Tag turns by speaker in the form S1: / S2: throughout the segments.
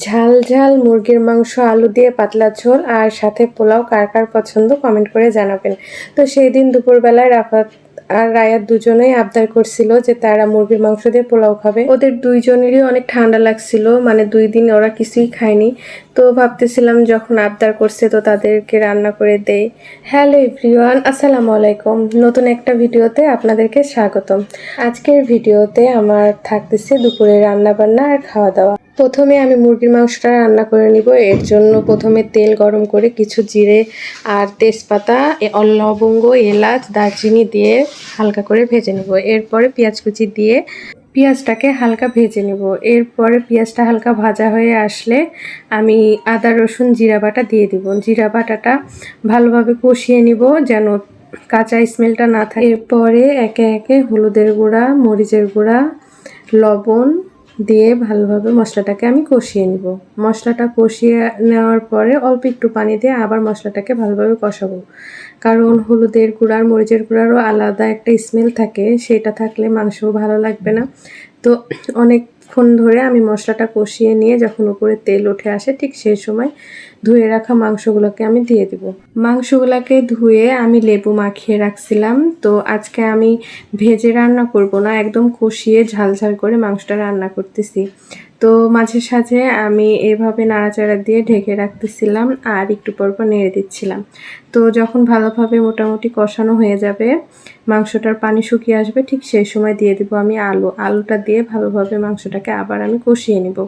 S1: ঝাল ঝাল মুরগির মাংস, আলু দিয়ে পাতলা ঝোল আর সাথে পোলাও কার কার পছন্দ কমেন্ট করে জানাবেন। তো সেই দিন দুপুরবেলায় রাফাত আর রায়াত দুজনেই আবদার করছিল যে তারা মুরগির মাংস দিয়ে পোলাও খাবে। ওদের দুইজনেরই অনেক ঠান্ডা লাগছিল মানে দুই দিন ওরা কিছুই খায়নি। তো ভাবতেছিলাম যখন আবদার করছে তো তাদেরকে রান্না করে দেই। হ্যালো এভরিওয়ান, আসসালামু আলাইকুম। নতুন একটা ভিডিওতে আপনাদেরকে স্বাগতম। আজকের ভিডিওতে আমার থাকতেছে দুপুরে রান্না বান্না আর খাওয়া দাওয়া প্রথমে আমি মুরগির মাংসটা রান্না করে নিব। এর জন্য প্রথমে তেল গরম করে কিছু জিরে আর তেজপাতা লবঙ্গ, এলাচ, দারচিনি দিয়ে হালকা করে ভেজে নেব। এরপরে পেঁয়াজ কুচি দিয়ে পেঁয়াজটাকে হালকা ভেজে নেব। এরপরে পেঁয়াজটা হালকা ভাজা হয়ে আসলে আমি আদা, রসুন, জিরা বাটা দিয়ে দিব। জিরা বাটাটা ভালোভাবে কষিয়ে নিব যেন কাঁচা স্মেলটা না থাকে। এরপরে একে একে হলুদের গুঁড়া, মরিচের গুঁড়া, লবণ দিয়ে ভালোভাবে মশলাটাকে আমি কষিয়ে নিব। মশলাটা কষিয়ে নেওয়ার পরে অল্প একটু পানি দিয়ে আবার মশলাটাকে ভালোভাবে কষাবো। কারণ হলুদের গুঁড়ার মরিচের গুঁড়ারও আলাদা একটা স্মেল থাকে, সেটা থাকলে মাংস ভালো লাগবে না। তো অনেকক্ষণ ধরে আমি মশলাটা কষিয়ে নিয়ে যখন উপরে তেল উঠে আসে, ঠিক সেই সময় ধুয়ে রাখা মাংসগুলোকে আমি দিয়ে দিব। মাংসগুলোকে ধুয়ে আমি লেবু মাখিয়ে রাখছিলাম। তো আজকে আমি ভেজে রান্না করব না, একদম কষিয়ে ঝাল ঝাল করে মাংসটা রান্না করতেছি। তো মাঝে সাঝে আমি এভাবে নাড়াচাড়া দিয়ে ঢেকে রাখতেছিলাম আর একটু পর পর নেড়ে দিচ্ছিলাম। তো যখন ভালোভাবে মোটামুটি কষানো হয়ে যাবে, মাংসটার পানি শুকিয়ে আসবে, ঠিক সেই সময় দিয়ে দিব আমি আলু। আলুটা দিয়ে ভালোভাবে মাংসটাকে আবার আমি কষিয়ে নিব।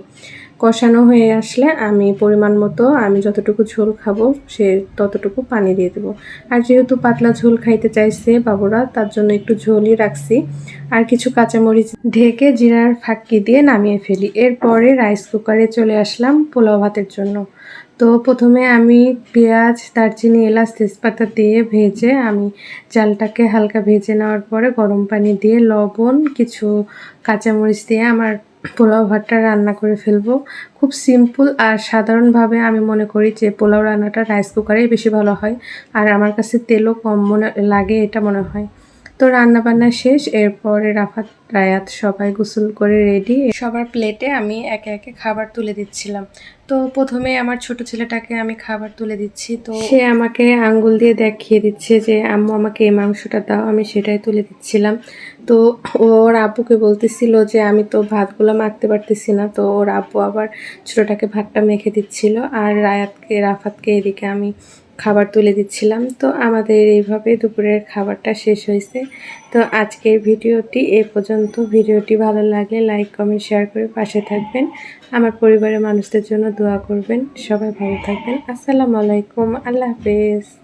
S1: কষানো হয়ে আসলে আমি পরিমাণ মতো, আমি যতটুকু ঝোল খাব সে ততটুকু পানি দিয়ে দেবো। আর যেহেতু পাতলা ঝোল খাইতে চাইছে বাবুরা, তার জন্য একটু ঝোলই রাখছি। আর কিছু কাঁচামরিচ ঢেকে জিরার ফাঁকি দিয়ে নামিয়ে ফেলি। এরপরে রাইস কুকারে চলে আসলাম পোলাও ভাতের জন্য। তো প্রথমে আমি পেঁয়াজ, দারচিনি, এলাচ, তেজপাতা দিয়ে ভেজে আমি চালটাকে হালকা ভেজে নেওয়ার পরে গরম পানি দিয়ে লবণ, কিছু কাঁচামরিচ দিয়ে আমার পোলাও ভাতটা রান্না করে ফেলব। খুব সিম্পল আর সাধারণভাবে আমি মনে করি যে পোলাও রান্নাটা রাইস কুকারেই বেশি ভালো হয়। আর আমার কাছে তেলও কম মনে লাগে এটা মনে হয়। তো রান্না বান্না শেষ, এরপরে রাফাত, রায়াত সবাই গোসল করে রেডি সবার প্লেটে আমি একে একে খাবার তুলে দিচ্ছিলাম। তো প্রথমে আমার ছোট ছেলেটাকে আমি খাবার তুলে দিচ্ছি, তো সে আমাকে আঙ্গুল দিয়ে দেখিয়ে দিচ্ছে যে, আম্মু, আমাকে এই মাংসটা দাও, আমি সেটাই তুলে দিচ্ছিলাম। তো ওর আব্বুকে বলতেছিল যে, আমি তো ভাতগুলো মাখতে পারতেছি না। তো ওর আব্বু আবার ছোটোটাকে ভাতটা মেখে দিচ্ছিল, আর রায়াতকে, রাফাতকে এদিকে আমি খাবার তুলে দিচ্ছিলাম। তো আমাদের এইভাবে দুপুরের খাবারটা শেষ হয়েছে। তো আজকের ভিডিওটি এ পর্যন্ত। ভিডিওটি ভালো লাগলে লাইক, কমেন্ট, শেয়ার করে পাশে থাকবেন। আমার পরিবারের মানুষদের জন্য দোয়া করবেন। সবাই ভালো থাকবেন। আসসালামু আলাইকুম। আল্লাহ হাফেজ।